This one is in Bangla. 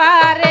prepare.